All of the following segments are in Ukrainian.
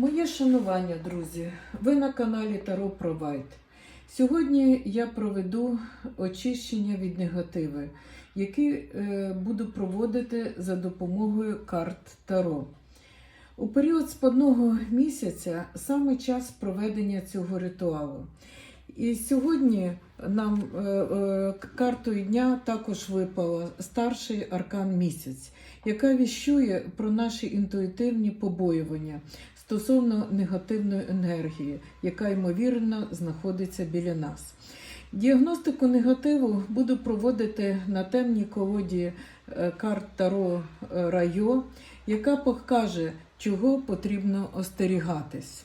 Моє шанування, друзі, ви на каналі Таро Провайд. Сьогодні я проведу очищення від негативи, які е, буду проводити за допомогою карт Таро. У період спадного місяця саме час проведення цього ритуалу. І сьогодні нам е, е, картою дня також випала старший аркан місяць, яка віщує про наші інтуїтивні побоювання стосовно негативної енергії, яка ймовірно знаходиться біля нас. Діагностику негативу буду проводити на темній колоді е, карт Таро е, Райо, яка покаже, чого потрібно остерігатись.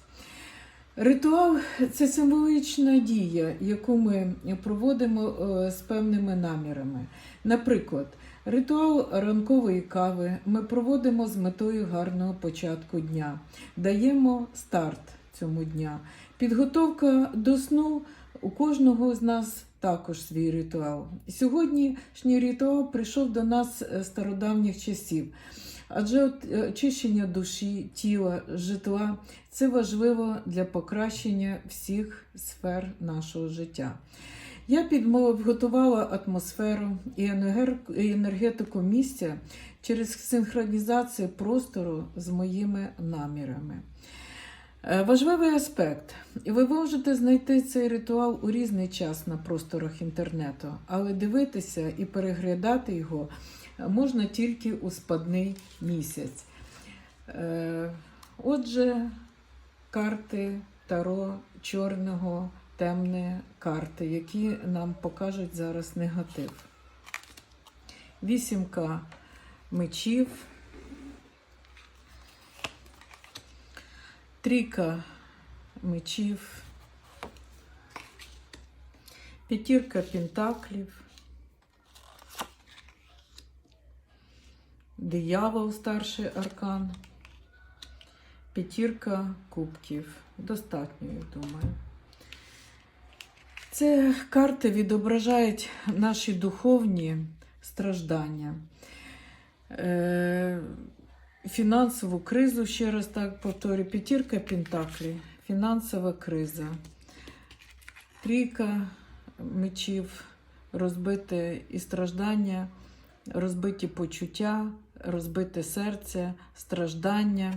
Ритуал це символічна дія, яку ми проводимо е, з певними намірами. Наприклад, ритуал ранкової кави ми проводимо з метою гарного початку дня, даємо старт цьому дня. Підготовка до сну у кожного з нас також свій ритуал. Сьогоднішній ритуал прийшов до нас з стародавніх часів. Адже е, очищення душі, тіла, житла це важливо для покращення всіх сфер нашого життя. Я підготувала атмосферу і енергетику місця через синхронізацію простору з моїми намірами. Е, Важливий аспект. Ви можете знайти цей ритуал у різний час на просторах інтернету, але дивитися і переглядати його можна тільки у спадний місяць. Е, Отже, карти Таро чорного, темні карти, які нам покажуть зараз негатив. Вісімка мечів. Трійка мечів. П'ятірка пентаклів. Диявол старший аркан. П'ятірка кубків. Достатньо, я думаю. Це карти відображають наші духовні страждання, е, фінансову кризу, ще раз так повторю, п'ятірка пентаклі, фінансова криза, трійка мечів, розбите і страждання, розбиті почуття, розбите серце, страждання.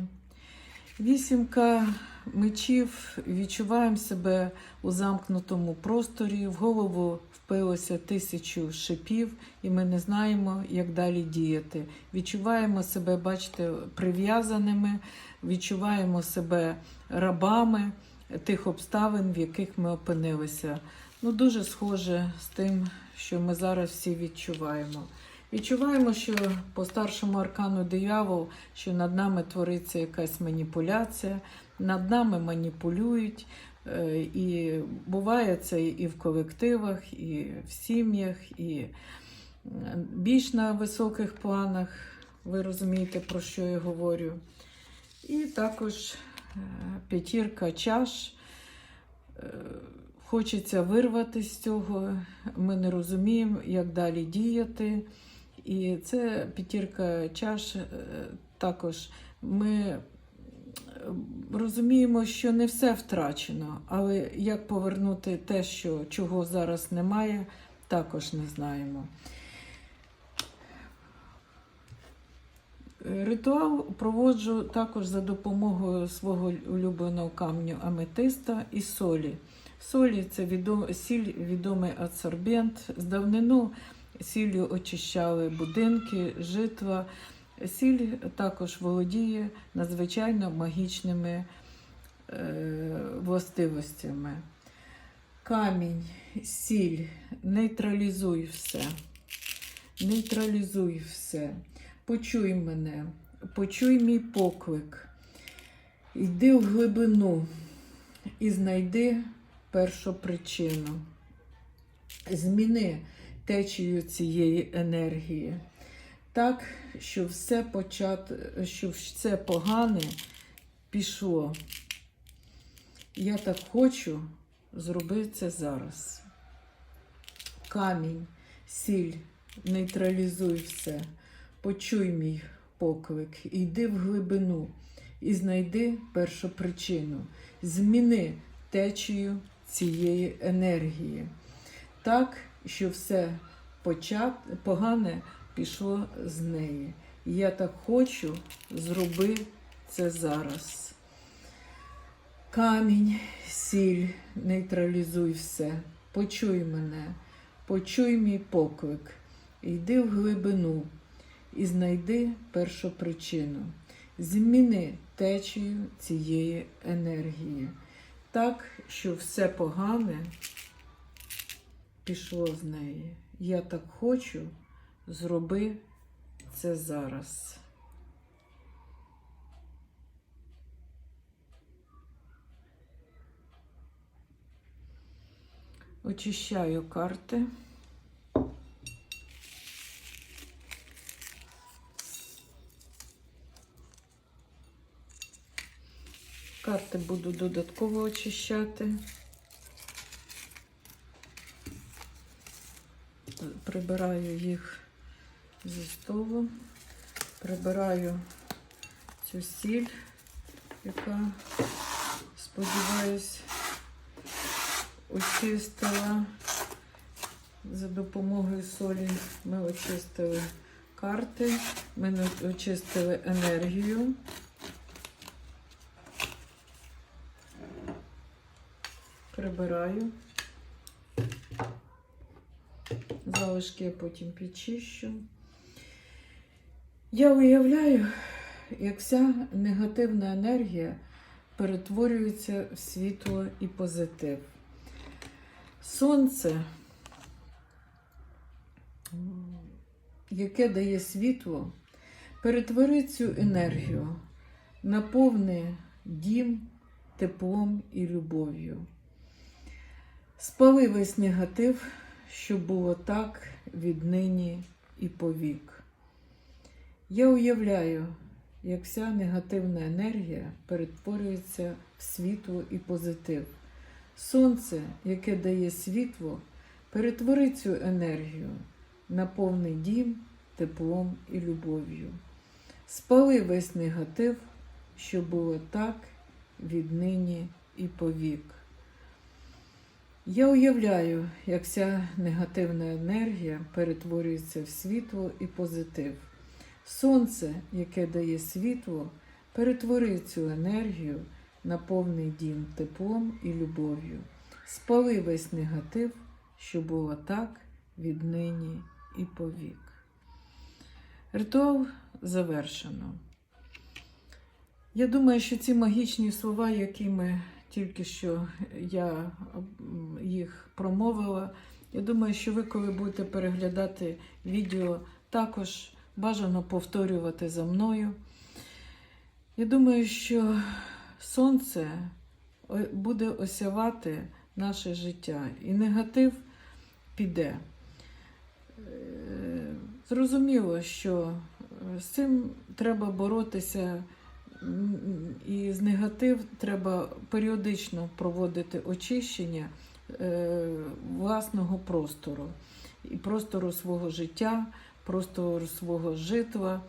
Вісімка мечів, відчуваємо себе у замкнутому просторі, в голову впилося тисячу шипів, і ми не знаємо, як далі діяти. Відчуваємо себе, бачите, прив'язаними, відчуваємо себе рабами тих обставин, в яких ми опинилися. Ну, дуже схоже з тим, що ми зараз всі відчуваємо. Відчуваємо, що по старшому аркану диявол, що над нами твориться якась маніпуляція, над нами маніпулюють. Е, І буває це і в колективах, і в сім'ях, і е, більш на високих планах. Ви розумієте, про що я говорю. І також е, п'ятірка чаш. Хочеться вирватися з цього, ми не розуміємо, як далі діяти. І це п'ятірка чаш. е, Також ми е, розуміємо, що не все втрачено, але як повернути те, що, чого зараз немає, також не знаємо. Е, Ритуал проводжу також за допомогою свого улюбленого камню аметиста і солі. Солі це відом, сіль, відомий адсорбент. З давнину сіллю очищали будинки, житла. Сіль також володіє надзвичайно магічними е, властивостями. Камінь, сіль, нейтралізуй все. Нейтралізуй все. Почуй мене, почуй мій поклик. Йди в глибину і знайди першу причину. Зміни течію цієї енергії. Так, що все почат, що все погане пішло. Я так хочу зробити це зараз. Камінь, сіль, нейтралізуй все. Почуй мій поклик, йди в глибину і знайди першопричину. Зміни течію цієї енергії. Так, що все погане пішло з неї. Я так хочу, зроби це зараз. Камінь, сіль, нейтралізуй все. Почуй мене, почуй мій поклик. Йди в глибину і знайди першопричину. Зміни течію цієї енергії. Так, що все погане пішло з неї. Я так хочу, зроби це зараз. Очищаю карти. Карти буду додатково очищати. Прибираю їх зі столу, прибираю цю сіль, яка, сподіваюсь, очистила. За допомогою солі ми очистили карти, ми очистили енергію. Прибираю. Залишки я потім підчищу. Я уявляю, як вся негативна енергія перетворюється в світло і позитив. Сонце, яке дає світло, перетвори цю енергію, наповни дім теплом і любов'ю. Спали весь негатив, щоб було так віднині і повік. Я уявляю, як вся негативна енергія перетворюється в світло і позитив. Сонце, яке дає світло, перетвори цю енергію, наповни дім теплом і любов'ю. Спали весь негатив, щоб було так віднині і повік. Я уявляю, як вся негативна енергія перетворюється в світло і позитив. Сонце, яке дає світло, перетвори цю енергію на повний дім теплом і любов'ю. Спали весь негатив, що було так віднині і повік. Ритуал завершено. Я думаю, що ці магічні слова, які ми тільки що я їх промовила, я думаю, що ви, коли будете переглядати відео, також бажано повторювати за мною. Я думаю, що сонце буде осявати наше життя, і негатив піде. Е, Зрозуміло, що з цим треба боротися, і з негатив треба періодично проводити очищення е, власного простору, і простору свого життя, простору свого житла,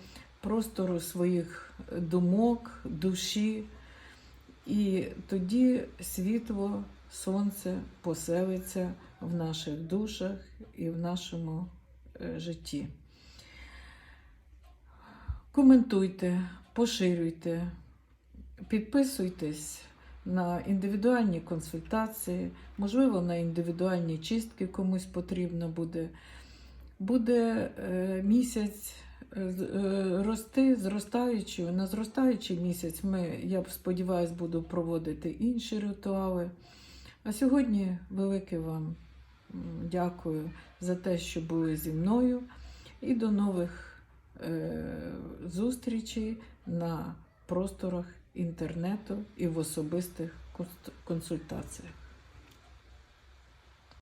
простору своїх думок, душі. І тоді світло, сонце поселиться в наших душах і в нашому е, житті. Коментуйте, поширюйте, підписуйтесь на індивідуальні консультації, можливо, на індивідуальні чистки комусь потрібно буде. Буде е, місяць е, е, рости, зростаючи. На зростаючий місяць ми, я сподіваюся, буду проводити інші ритуали. А сьогодні велике вам дякую за те, що були зі мною. І до нових е, зустрічей на просторах інтернету і в особистих конс- консультаціях.